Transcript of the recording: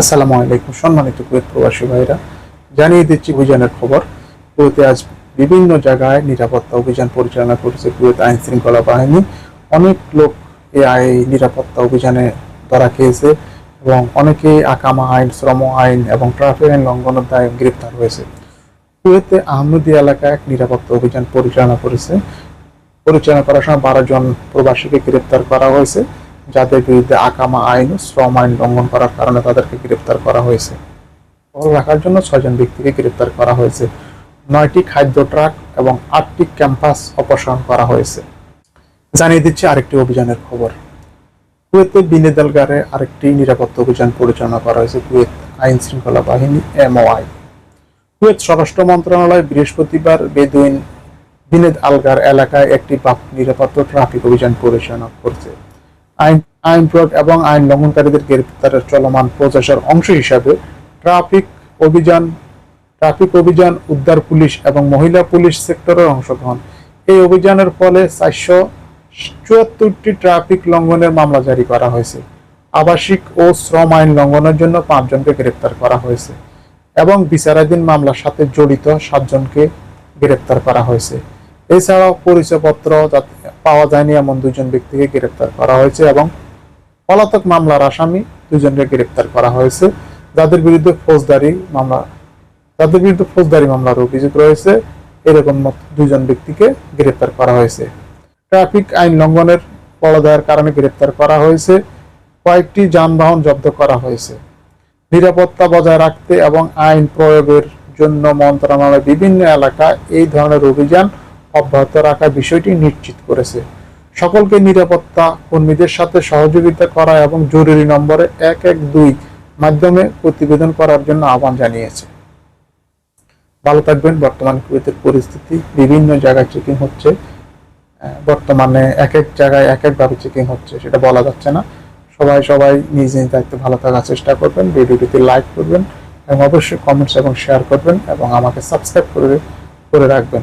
আসসালামু আলাইকুম সম্মানিত কুয়েত প্রবাসী ভাইরা। জানিয়ে দিচ্ছি অভিযানের খবর। কুয়েতে আজ বিভিন্ন জায়গায় নিরাপত্তা অভিযান পরিচালনা করেছে কুয়েত আইন শৃঙ্খলা বাহিনী। অনেক লোক এই নিরাপত্তা অভিযানে ধরা খেয়েছে এবং অনেকেই আকামা আইন, শ্রম আইন এবং ট্রাফিক আইন লঙ্ঘনের দায়ে গ্রেপ্তার হয়েছে। কুয়েতে আহমদি এলাকায় এক নিরাপত্তা অভিযান পরিচালনা করেছে। পরিচালনা করার সময় বারো জন প্রবাসীকে গ্রেপ্তার করা হয়েছে। যাদের বিরুদ্ধে আকামা আইন শ্রম আইন লঙ্ঘন করার কারণে তাদেরকে গ্রেপ্তার করা হয়েছে। টহল রাখার জন্য ছয়জন ব্যক্তিকে গ্রেপ্তার করা হয়েছে। নয়টি খাদ্য ট্রাক এবং আটটি ক্যাম্পাস অপসারণ করা হয়েছে। জানিয়ে দিচ্ছে আরেকটি অভিযানের খবর। কুয়েতে বিনেদালগারে আরেকটি নিরাপত্তা অভিযান পরিচালনা করা হয়েছে কুয়েত আইন শৃঙ্খলা বাহিনী, এমওআই। কুয়েত স্বরাষ্ট্র মন্ত্রণালয় বৃহস্পতিবার বেদুইন বিনেদ আলগার এলাকায় একটি নিরাপত্তা ট্রাফিক অভিযান পরিচালনা করছে। আইন আইন প্রয়োগ এবং আইন লঙ্ঘনকারীদের গ্রেপ্তারের চলমান প্রচেষ্টার অংশ হিসাবে ট্রাফিক অভিযান ট্রাফিক অভিযান, উদ্ধার পুলিশ এবং মহিলা পুলিশ সেক্টরের অংশগ্রহণ। এই অভিযানের ফলে চারশো চুয়াত্তরটি ট্রাফিক লঙ্ঘনের মামলা জারি করা হয়েছে। আবাসিক ও শ্রম আইন লঙ্ঘনের জন্য পাঁচজনকে গ্রেপ্তার করা হয়েছে এবং বিচারাধীন মামলার সাথে জড়িত সাতজনকে গ্রেপ্তার করা হয়েছে। এছাড়াও পরিচয়পত্র পাওয়া যায়নি এমন দুজন ব্যক্তিকে গ্রেপ্তার করা হয়েছে এবং পলাতক মামলার আসামি দুজনকে গ্রেপ্তার করা হয়েছে। যাদের বিরুদ্ধে ফৌজদারি মামলা, যাদের বিরুদ্ধে ফৌজদারি মামলার অভিযোগ রয়েছে, এরকম দুজন ব্যক্তিকে গ্রেপ্তার করা হয়েছে। ট্রাফিক আইন লঙ্ঘনের পরদায়ের কারণে গ্রেপ্তার করা হয়েছে। কয়েকটি যানবাহন জব্দ করা হয়েছে। নিরাপত্তা বজায় রাখতে এবং আইন প্রয়োগের জন্য মন্ত্রণালয় বিভিন্ন এলাকায় এই ধরনের অভিযান অব্যাহত রাখার বিষয়টি নিশ্চিত করেছে। সকলকে নিরাপত্তা কর্মীদের সাথে সহযোগিতা করা এবং জরুরি নম্বরে এক এক দুই মাধ্যমে প্রতিবেদন করার জন্য আহ্বান জানিয়েছে। ভালো থাকবেন, বর্তমান কুয়েতের পরিস্থিতি, বিভিন্ন জায়গায় চেকিং হচ্ছে। বর্তমানে এক এক জায়গায় এক একভাবে চেকিং হচ্ছে, সেটা বলা যাচ্ছে না। সবাই সবাই নিজ নিজ দায়িত্বে ভালো থাকার চেষ্টা করবেন, ভিডিওটিতে লাইক করবেন এবং অবশ্যই কমেন্টস এবং শেয়ার করবেন এবং আমাকে সাবস্ক্রাইব করে করে রাখবেন।